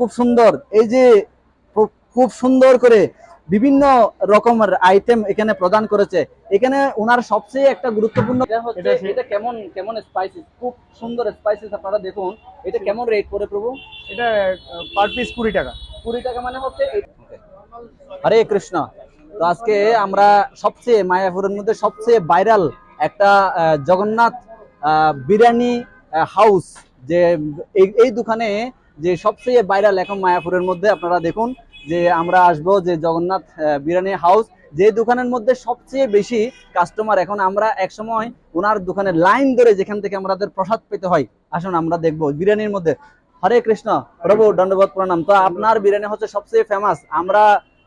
খুব সুন্দর। এই যে খুব সুন্দর করে বিভিন্ন রকমের আইটেম এখানে প্রদান করেছে। এখানে ওনার সবচেয়ে একটা গুরুত্বপূর্ণ এটা হচ্ছে এটা কেমন কেমন স্পাইসিস খুব সুন্দর স্পাইসিস আপনারা দেখুন। এটা কেমন রেট করে প্রভু? এটা পার পিস কুড়ি টাকা। কুড়ি টাকা মানে হচ্ছে হরে কৃষ্ণ। তো আজকে আমরা সবচেয়ে মায়াপুরের মধ্যে সবচেয়ে ভাইরাল একটা আহ, জগন্নাথ আহ, বিরিয়ানি আহ, হাউস যে এই দোকানে যে সবচেয়ে ভাইরাল এখন মায়াপুরের মধ্যে আপনারা দেখুন যে আমরা আসব যে জগন্নাথ বিরিয়ানি হাউস যে দোকানের মধ্যে সবচেয়ে বেশি কাস্টমার এখন আমরা একসময় ওনার দোকানে লাইন ধরে যেখান থেকে আমাদের প্রসাদ পেতে হয়, আসুন আমরা দেখব বিরিয়ানির মধ্যে। হরে কৃষ্ণ, প্রভু, দণ্ডবোধ, প্রণাম। তো আপনার বিরিয়ানি হচ্ছে সবচেয়ে ফেমাস আমরা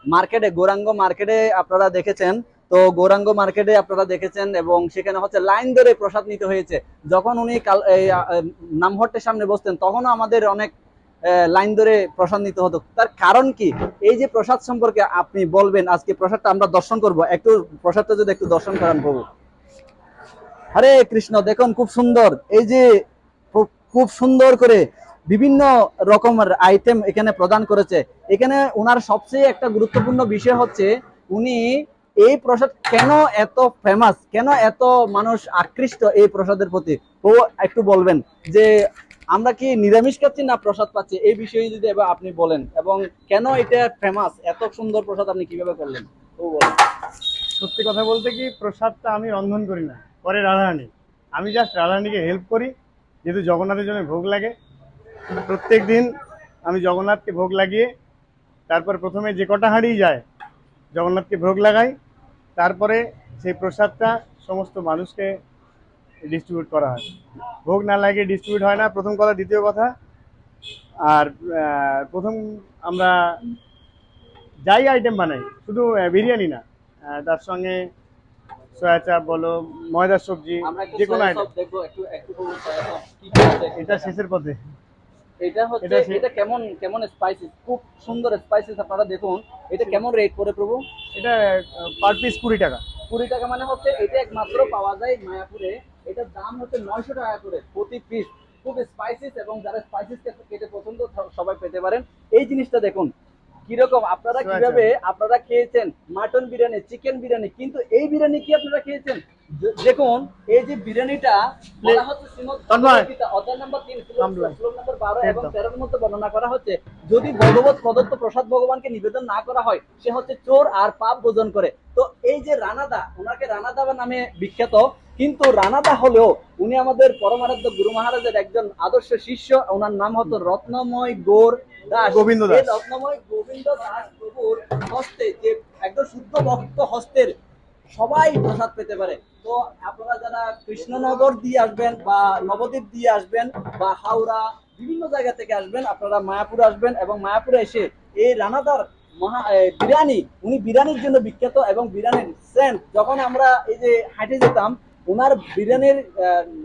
মার্কেটে গৌরাঙ্গ মার্কেটে আপনারা দেখেছেন। তো গৌরাঙ্গ মার্কেটে আপনারা দেখেছেন এবং সেখানে হচ্ছে লাইন ধরে প্রসাদ নিতে হয়েছে। যখন উনি কাল নামহট্টের সামনে বসতেন, তখনও আমাদের অনেক লাইন ধরে প্রসাদ নিতে হতো। তার কারণ কি? এই যে প্রসাদ সম্পর্কে আপনি বলবেন, আজকে প্রসাদটা আমরা দর্শন করব। একটু প্রসাদটা যদি একটু দর্শন করান প্রভু। হরে কৃষ্ণ, দেখুন খুব সুন্দর। এই যে খুব- সুন্দর করে বিভিন্ন রকমের আইটেম এখানে প্রদান করেছে। এখানে ওনার সবচেয়ে একটা গুরুত্বপূর্ণ বিষয় হচ্ছে, উনি এই প্রসাদ কেন এত ফেমাস কেন এত মানুষ আকৃষ্ট এই প্রসাদের প্রতি? ও একটু বলবেন যে আমরা কি নিরামিষ খাচ্ছি না প্রসাদ পাচ্ছি? এই বিষয়ে যদি এবার আপনি বলেন, এবং কেন এটা ফেমাস এত সুন্দর প্রসাদ আপনি কীভাবে করলেন? ও বলেন। সত্যি কথা বলতে কি, প্রসাদটা আমি রন্ধন করি না, পরে রাধারানী। আমি জাস্ট রাধারানীকে হেল্প করি, যেহেতু জগন্নাথের জন্য ভোগ লাগে। প্রত্যেক দিন আমি জগন্নাথকে ভোগ লাগিয়ে, তারপর প্রথমে যে কটা হাঁড়ি যায়, জগন্নাথকে ভোগ লাগাই, তারপরে সেই প্রসাদটা সমস্ত মানুষকে ডিস্ট্রিবিউট করা হয়। ভোগ না লাগিয়ে ডিস্ট্রিবিউট হয় না প্রথম কথা। দ্বিতীয় কথা আর প্রথম আমরা যাই আইটেম বানাই শুধু বিরিয়ানি না তার সঙ্গে সয়া চাপ বলো ময়দার সবজি যে কোনো আইটেম এটা শেষের পথে। এটা হচ্ছে এটা এটা কেমন কেমন স্পাইসিস খুব সুন্দর স্পাইসিস আপনারা দেখুন। এটা কেমন রেট করে প্রভু? এটা পার পিস কুড়ি টাকা। কুড়ি টাকা মানে হচ্ছে এটা একমাত্র পাওয়া যায় মায়াপুরে। এটার দাম হচ্ছে নয়শো টাকা করে প্রতি পিস খুব স্পাইসিস এবং যারা স্পাইসিস খেতে পছন্দ সবাই পেতে পারেন। এই জিনিসটা দেখুন কীরকম? আপনারা আচ্ছা, কীভাবে আপনারা খেয়েছেন? মাটন বিরিয়ানি চিকেন বিরিয়ানি কিন্তু এই বিরিয়ানি কি আপনারা খেয়েছেন? দেখুন এই যে বিরিয়ানিটা বলা হচ্ছে শ্রীমদ্ তন্ময়। ভগবদ্গীতা, অধ্যায় নম্বর তিন শ্লোক আমলাই। বারো এবং তেরোর মধ্যে বর্ণনা করা হচ্ছে যদি ভগবত প্রদত্ত প্রসাদ ভগবানকে নিবেদন না করা হয় সে হচ্ছে চোর আর পাপ ভোজন করে। তো এই যে রানাদা ওনাকে রানাদা নামে বিখ্যাত কিন্তু রানাদা হলেও উনি আমাদের পরমারাধ্য গুরু মহারাজের একজন আদর্শ শিষ্য ওনার নাম হতো রত্নময় গৌর দাস। গোবিন্দ দাস। রত্নময় গোবিন্দ দাস প্রভুর হস্তে যে একদম শুদ্ধ ভক্ত হস্তের সবাই প্রসাদ পেতে পারে। তো আপনারা যারা কৃষ্ণনগর দিয়ে আসবেন বা নবদ্বীপ দিয়ে আসবেন বা হাওড়া বিভিন্ন জায়গা থেকে আসবেন আপনারা মায়াপুর আসবেন এবং মায়াপুরে এসে এই রানাদার মহা বিরিয়ানি উনি বিরিয়ানির জন্য বিখ্যাত এবং বিরিয়ানির সেন্ট। যখন আমরা এই যে হাঁটে যেতাম ওনার বিরিয়ানির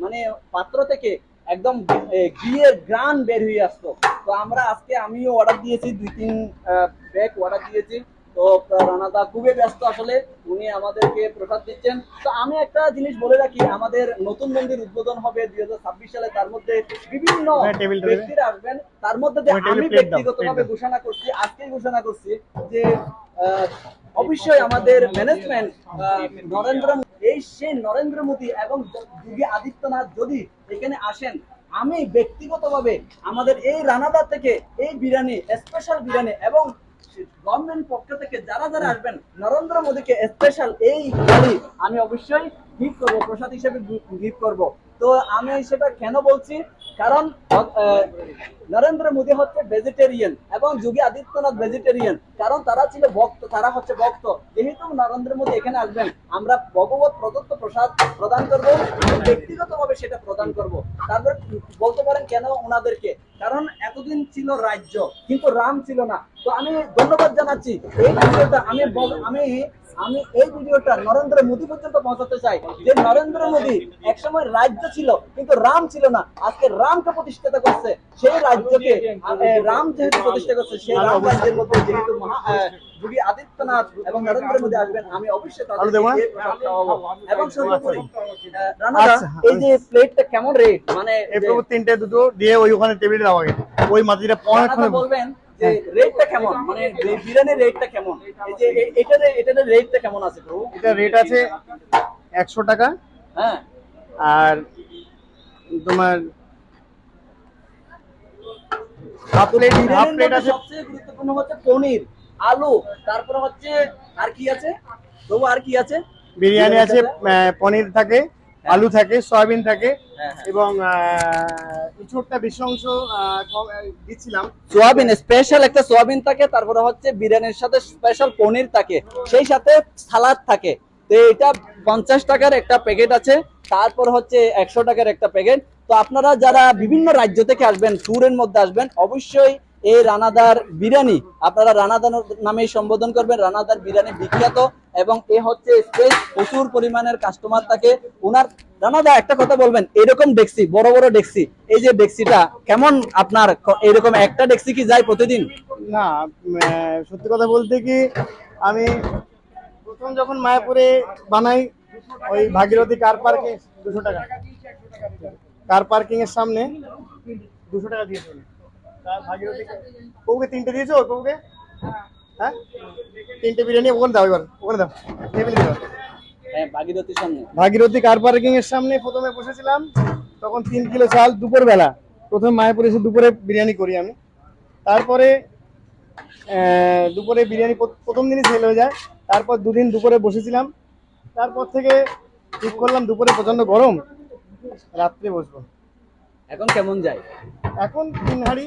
মানে পাত্র থেকে একদম ঘিয়ের গ্রান বের হয়ে আসতো। তো আমরা আজকে আমিও অর্ডার দিয়েছি দুই তিন ব্যাগ অর্ডার দিয়েছি। তো রানাদা খুবই ব্যস্ত আসলে উনি আমাদেরকে প্রসাদ দিচ্ছেন। তো আমি একটা জিনিস বলে রাখি আমাদের নতুন মন্দির উদ্বোধন হবে দুই হাজার ছাব্বিশ সালে। তার মধ্যে বিভিন্ন। ব্যক্তিরা আসবেন। তার মধ্যে আমি ব্যক্তিগতভাবে ঘোষণা করছি আজকেই ঘোষণা করছি যে আহ, অবশ্যই আমাদের ম্যানেজমেন্ট নরেন্দ্র এই সেই নরেন্দ্র মোদী এবং যোগী আদিত্যনাথ যদি এখানে আসেন, আমি ব্যক্তিগতভাবে আমাদের এই রানাদার থেকে এই বিরিয়ানি স্পেশাল বিরিয়ানি এবং গভর্নমেন্ট পক্ষ থেকে যারা যারা আসবেন, নরেন্দ্র মোদীকে স্পেশাল এই গাড়ি আমি অবশ্যই গিফট করব, প্রসাদ হিসেবে গিফট করব। তো আমি সেটা কেন বলছি? কারণ নরেন্দ্র মোদী হচ্ছে ভেজিটেরিয়ান এবং যোগী আদিত্যনাথ ভেজিটেরিয়ান কারণ তারা ছিল ভক্ত, তারা হচ্ছে ভক্ত। যেহেতু নরেন্দ্র মোদী এখানে আসবেন, আমরা ভগবত প্রদত্ত প্রসাদ প্রদান করব, ব্যক্তিগতভাবে সেটা প্রদান করব। তারপর বলতে পারেন কেন ওনাদেরকে? কারণ এতদিন ছিল রাজ্য, কিন্তু রাম ছিল না। তো আমি ধন্যবাদ জানাচ্ছি। এই ভিডিওটা আমি আমি আমি এই ভিডিওটা নরেন্দ্র মোদী পর্যন্ত পৌঁছাতে চাই। যে নরেন্দ্র মোদী একসময় রাজ্য ছিল কিন্তু রাম ছিল না। আজকে রামকে প্রতিষ্ঠিত করছে সেই রাজ্যকে রাম যেহেতু প্রতিষ্ঠা করছে সেই রাম রাজ্যের মধ্যে যেহেতু যোগী আদিত্যনাথ এবং নরেন্দ্র মোদী আসবেন আমি অবশ্যই এবং সর্বোপরি রানাদা আচ্ছা, এই যে প্লেটটা কেমন রেট? মানে তিনটে দুটো দিয়ে ওই ওখানে টেবিলে দেওয়া গেছে ওই মাটিটা অনেকক্ষণ বলবেন যে রেটটা কেমন? মানে বিরিয়ানির রেটটা কেমন? এই যে এটার এটার রেটটা কেমন আছে প্রভু এটা রেট আছে একশো টাকা। হ্যাঁ। আর তোমার হাফ প্লেট হাফ প্লেট আছে। সবচেয়ে গুরুত্বপূর্ণ হচ্ছে পনির আলু তারপরে হচ্ছে আর কি আছে? প্রভু আর কি আছে? বিরিয়ানি আছে পনির থাকে। আলু থাকে সয়াবিন থাকে হ্যাঁ, হ্যাঁ। এবং ইঁচড়টা বেশি অংশ দিচ্ছিলাম। সোয়াবিন স্পেশাল একটা সোয়াবিন থাকে তারপরে হচ্ছে বিরিয়ানির সাথে স্পেশাল পনির থাকে সেই সাথে সালাদ থাকে। তো এটা পঞ্চাশ টাকার একটা প্যাকেট আছে তারপর হচ্ছে একশো টাকার একটা প্যাকেট তো আপনারা যারা বিভিন্ন রাজ্য থেকে আসবেন ট্যুরের মধ্যে আসবেন অবশ্যই এই রানাদার বিরিয়ানি আপনারা রানাদার নামেই সম্বোধন করবেন, রানাদার বিরিয়ানি বিখ্যাত এবং এ হচ্ছে স্পেস প্রচুর পরিমাণের কাস্টমার থাকে। ওনার রানাদা একটা কথা বলবেন, এরকম ডেক্সি, বড় বড় ডেক্সি, এই যে ডেক্সিটা, কেমন আপনার এরকম একটা ডেক্সি কি যায় প্রতিদিন? না সত্যি কথা বলতে কি, আমি প্রথম যখন মায়াপুরে বানাই, ওই ভাগীরথী কার পার্কে দুশো টাকা। কার পার্কিং এর সামনে দুশো টাকা দিয়েছে তার ভাগীরথী তিনটে দিয়েছ ওই কৌকে হ্যাঁ। তিনটে বিরিয়ানি ওখানে দাও এবার ওখানে দাও। টেবিলে দাও। হ্যাঁ ভাগীরথীর সামনে। ভাগীরথী কার পার্কিং এর সামনে প্রথমে বসেছিলাম তখন তিন কিলো চাল দুপুর বেলা প্রথমে মায়াপুরে এসে দুপুরে বিরিয়ানি করি আমি। তারপরে দুপুরে বিরিয়ানি প্রথম দিনই সেল হয়ে যায়। তারপর দুদিন দুপুরে বসেছিলাম। তারপর থেকে ঠিক করলাম দুপুরে প্রচণ্ড গরম রাত্রে বসবো। এখন কেমন যায়? এখন তিন হাড়ি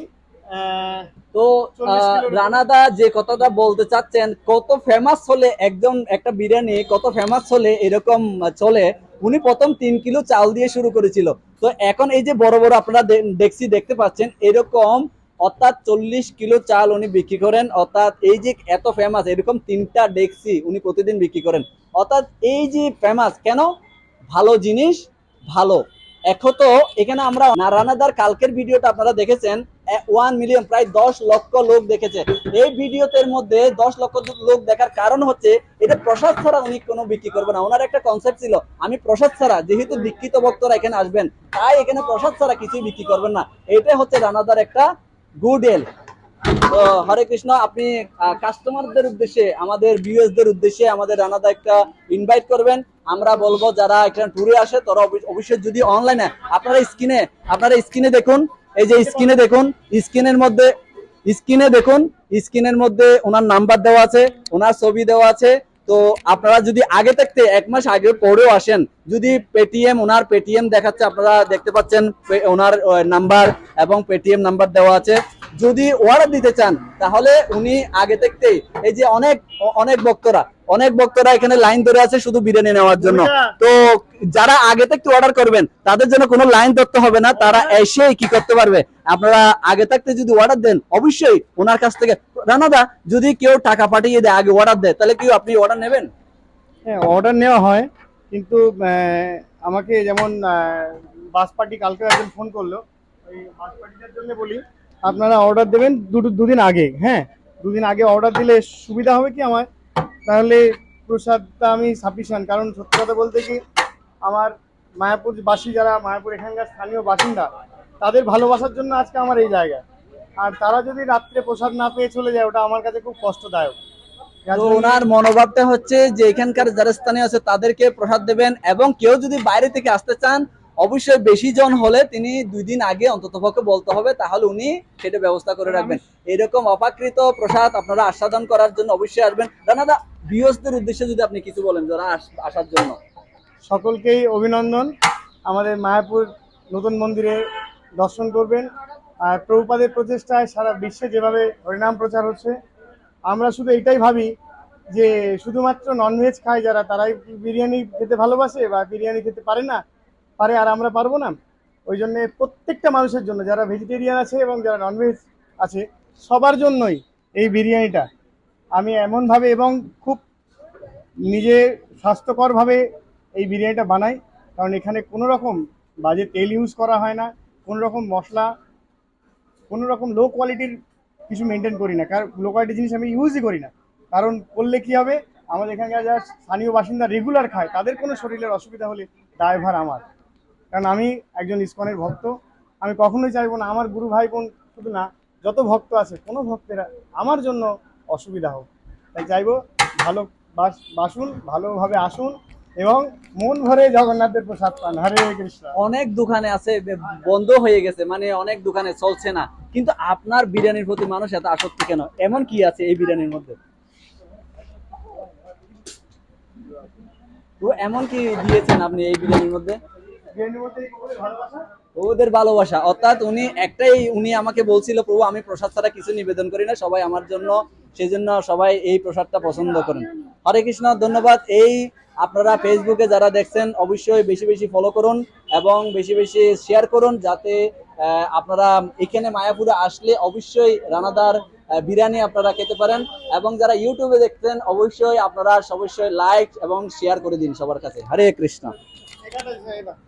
তো রানাদা যে কথাটা বলতে চাচ্ছেন কত ফেমাস হলে একজন একটা বিরিয়ানি কত ফেমাস হলে এরকম চলে উনি প্রথম তিন কিলো চাল দিয়ে শুরু করেছিল। তো এখন এই যে বড় বড় আপনারা দেখছি দেখতে পাচ্ছেন এরকম অর্থাৎ চল্লিশ কিলো চাল উনি বিক্রি করেন অর্থাৎ এই যে এত ফেমাস এরকম তিনটা ডেক্সি উনি প্রতিদিন বিক্রি করেন। অর্থাৎ এই যে ফেমাস কেন? ভালো জিনিস ভালো। এখন তো এখানে আমরা রানাদার কালকের ভিডিওটা আপনারা দেখেছেন ওয়ান মিলিয়ন, প্রায় দশ লক্ষ লোক দেখেছে। এই ভিডিওতে মধ্যে দশ লক্ষ লোক দেখার কারণ হচ্ছে, এটা প্রসাদ ছাড়া উনি কোনো বিক্রি করবে না। ওনার একটা কনসেপ্ট ছিল, আমি প্রসাদ ছাড়া, যেহেতু দীক্ষিত ভক্তরা এখানে আসবেন, তাই এখানে প্রসাদ ছাড়া কিছুই বিক্রি করবেন না। এটাই হচ্ছে রানাদার একটা গুড এল তো হরে কৃষ্ণ, আপনি কাস্টমারদের উদ্দেশ্যে, আমাদের ভিউয়ার্সদের উদ্দেশ্যে আমাদের রানাদা একটা ইনভাইট করবেন। আমরা বলব, যারা এখানে ট্যুরে আসে, তারা অবশ্য- অবশ্যই যদি অনলাইনে আপনারা স্ক্রিনে আপনারা স্ক্রিনে দেখুন এই যে স্ক্রিনে দেখুন, স্ক্রিনের মধ্যে, স্ক্রিনে দেখুন, স্ক্রিনের মধ্যে ওনার নাম্বার দেওয়া আছে, ওনার ছবি দেওয়া আছে। তো আপনারা যদি আগে থাকতে এক মাস আগে পরেও আসেন, যদি পেটিএম ওনার পেটিএম দেখাচ্ছে, আপনারা দেখতে পাচ্ছেন ওনার নাম্বার এবং পেটিএম নাম্বার দেওয়া আছে। যদি অর্ডার দিতে চান তাহলে উনি আগে থাকতেই এই যে অনেক অনেক ভক্তরা অনেক ভক্তরা এখানে লাইন ধরে আছে শুধু বিরিয়ানি নেওয়ার জন্য। তো যারা আগে থেকে অর্ডার করবেন তাদের জন্য কোনো লাইন ধরতে হবে না তারা এসে কি করতে পারবে। আপনারা আগে থাকতে যদি অর্ডার দেন অবশ্যই ওনার কাছ থেকে। রানাদা যদি কেউ টাকা পাঠিয়ে দেয় আগে অর্ডার দেয় তাহলে কি আপনি অর্ডার নেবেন? হ্যাঁ অর্ডার নেওয়া হয় কিন্তু আমাকে যেমন বাস পার্টি কালকে একজন ফোন করল ওই বাস পার্টিটার জন্য বলি আপনারা অর্ডার দেবেন দুটো দুদিন আগে হ্যাঁ? দুদিন আগে অর্ডার দিলে সুবিধা হবে কি আমার তাহলে প্রসাদটা আমি সাফিসিয়েন্ট কারণ সত্যি কথা বলতে কি, আমার মায়াপুর বাসী যারা, মায়াপুর এখানকার স্থানীয় বাসিন্দা, তাদের ভালোবাসার জন্য আজকে আমার এই জায়গা। আর তারা যদি রাত্রে প্রসাদ না পেয়ে চলে যায়, ওটা আমার কাছে খুব কষ্টদায়ক। ওনার মনোভাবটা হচ্ছে যে, এখানকার যারা স্থানীয় আছে, তাদেরকে প্রসাদ দেবেন এবং কেউ যদি বাইরে থেকে আসতে চান অবশ্যই বেশি জন হলে তিনি দুই দিন আগে অন্ততপক্ষে বলতে হবে তাহলে উনি সেটা ব্যবস্থা করে রাখবেন। এরকম অপাকৃত প্রসাদ আপনারা আস্বাদন করার জন্য অবশ্যই আসবেন। রানাদা ভিউসদের উদ্দেশ্যে যদি আপনি কিছু বলেন যারা আসার জন্য। সকলকেই অভিনন্দন। আমাদের মায়াপুর নতুন মন্দিরে দর্শন করবেন। আর প্রভুপাদের প্রচেষ্টায় সারা বিশ্বে যেভাবে হরিনাম প্রচার হচ্ছে আমরা শুধু এটাই ভাবি যে শুধুমাত্র ননভেজ খায় যারা তারাই বিরিয়ানি খেতে ভালোবাসে বা বিরিয়ানি খেতে পারে না? পারে আর আমরা পারব না। ওই জন্য প্রত্যেকটা মানুষের জন্য, যারা ভেজিটেরিয়ান আছে এবং যারা ননভেজ আছে, সবার জন্যই এই বিরিয়ানিটা। আমি এমনভাবে এবং খুব নিজে স্বাস্থ্যকরভাবে এই বিরিয়ানিটা বানাই, কারণ এখানে কোনো রকম বাজে তেল ইউজ করা হয় না কোনো রকম মশলা কোনো রকম লো কোয়ালিটির কিছু মেনটেন করি না। কারণ লো কোয়ালিটির জিনিস আমি ইউজই করি না। কারণ করলে কি হবে? আমাদের এখানকার যারা স্থানীয় বাসিন্দা রেগুলার খায়, তাদের কোনো শরীরের অসুবিধা হলে দায়ভার আমার। কারণ আমি একজন ইস্কনের ভক্ত, আমি কখনোই চাইব না, আমার গুরু ভাই বোন শুধু না, যত ভক্ত আছে, কোনো ভক্তেরা আমার জন্য অসুবিধা হোক। তাই চাইব ভালো বাস, বাসুন, ভালোভাবে আসুন এবং মন ভরে জগন্নাথের প্রসাদ পান। হরে কৃষ্ণ। অনেক দোকানে আছে বন্ধ হয়ে গেছে মানে অনেক দোকানে চলছে না। কিন্তু আপনার বিরিয়ানির প্রতি মানুষ এত আসক্তি কেন? এমন কি আছে এই বিরিয়ানির মধ্যে? তো এমন কি দিয়েছেন আপনি এই বিরিয়ানির মধ্যে? কবুলের ভালোবাসা। অর্থাৎ উনি একটাই, উনি আমাকে বলছিল, প্রভু, আমি প্রসাদ ছাড়া কিছু নিবেদন করি না, সবাই আমার জন্য সেই জন্য সবাই এই প্রসাদটা পছন্দ করেন। হরে কৃষ্ণ, ধন্যবাদ। এই আপনারা ফেসবুকে যারা দেখছেন, অবশ্যই বেশি বেশি ফলো করুন এবং বেশি বেশি শেয়ার করুন যাতে আপনারা এখানে মায়াপুরে আসলে অবশ্যই রানাদার বিরিয়ানি আপনারা খেতে পারেন এবং যারা ইউটিউবে দেখছেন, অবশ্যই আপনারা অবশ্যই লাইক এবং শেয়ার করে দিন সবার কাছে। হরে কৃষ্ণ।